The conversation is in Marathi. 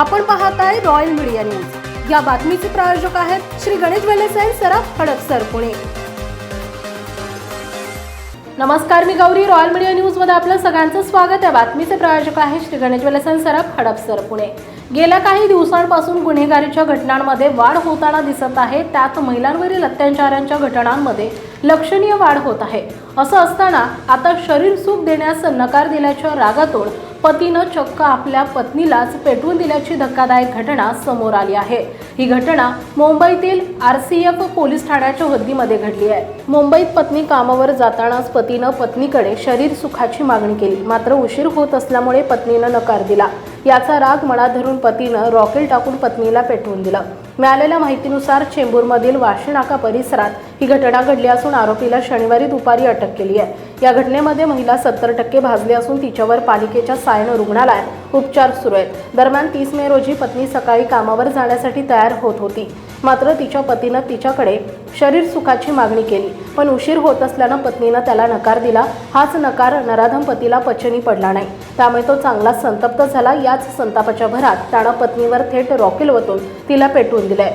आपण पाहत आहे रॉयल मीडिया न्यूज या बातमीचे प्रायोजक आहेत श्री गणेश वेलेसाई अँड सराफ हडपसर पुणे. नमस्कार मी गौरी. रॉयल मीडिया न्यूजमध्ये आपलं सगळ्यांचं स्वागत. आहे बातमीचे प्रायोजक आहे श्री गणेश वेलेस सराफ सराफ हडपसर पुणे. गेल्या काही दिवसांपासून गुन्हेगारीच्या घटनांमध्ये वाढ होताना दिसत आहे. त्यात महिलांवरील अत्याचारांच्या घटनांमध्ये लक्षणीय वाढ होत आहे. असं असताना आता शरीर सुख देण्यास नकार दिल्याच्या रागातून पतीनं चक्क आपल्या पत्नीलाच पेटवून दिल्याची धक्कादायक घटना समोर आली आहे. ही घटना मुंबईतील आर सी एफ पोलीस ठाण्याच्या हद्दीमध्ये घडली आहे. मुंबईत पत्नी कामावर जातानाच पतीनं पत्नीकडे शरीर सुखाची मागणी केली. मात्र उशीर होत असल्यामुळे पत्नीनं नकार दिला. याचा राग मनात धरून पतीनं रॉकेल टाकून पत्नीला पेटवून दिलं. मिळालेल्या माहितीनुसार चेंबूरमधील वाशी नाका परिसरात ही घटना घडली असून आरोपीला शनिवारी दुपारी अटक केली आहे. या घटनेमध्ये महिला सत्तर टक्के भाजली असून तिच्यावर पालिकेच्या सायन रुग्णालयात उपचार सुरू आहेत. दरम्यान तीस मे रोजी पत्नी सकाळी कामावर जाण्यासाठी तयार होत होती. मात्र तिच्या पतीनं तिच्याकडे शरीर सुखाची मागणी केली पण उशीर होत असल्यानं पत्नीनं त्याला नकार दिला. हाच नकार नराधम पतीला पचनी पडला नाही. त्यामुळे तो चांगला संतप्त झाला. याच संतापाच्या भरात त्यानं पत्नीवर थेट रॉकेल वतून तिला पेटवून दिलंय.